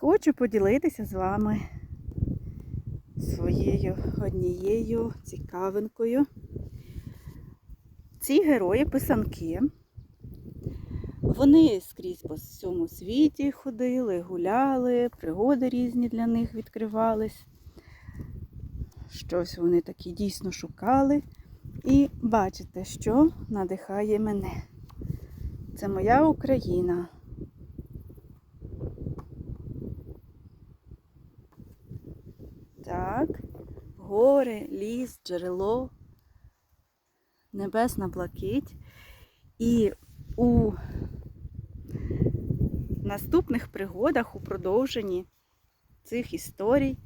Хочу поділитися з вами своєю однією цікавинкою. Ці герої писанки. Вони скрізь по всьому світі ходили, гуляли, пригоди різні для них відкривались. Щось вони такі дійсно шукали. І бачите, що надихає мене. Це моя Україна. Так, гори, ліс, джерело, небесна блакить. І у наступних пригодах, у продовженні цих історій,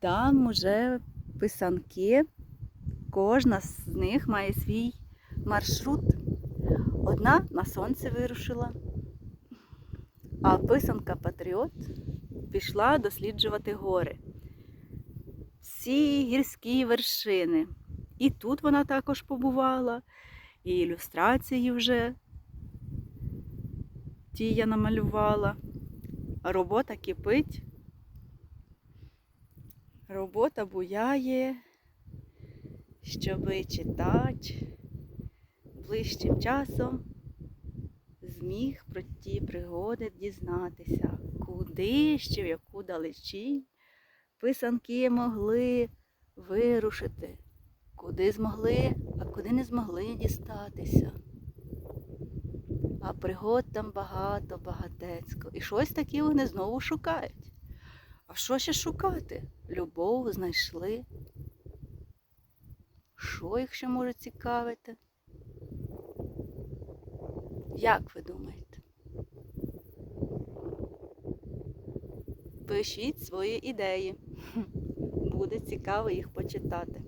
там уже писанки, кожна з них має свій маршрут. Одна на сонце вирушила, а писанка Патріот пішла досліджувати гори. Всі гірські вершини. І тут вона також побувала, і ілюстрації вже ті я намалювала. Робота кипить, робота буяє, щоби читач ближчим часом зміг про ті пригоди дізнатися, куди ще в яку далечінь писанки могли вирушити, куди змогли, а куди не змогли дістатися. А пригод там багато, багатецько. І щось таке вони знову шукають. А що ще шукати? Любов знайшли. Що їх ще може цікавити? Як ви думаєте? Пишіть свої ідеї. Буде цікаво їх почитати.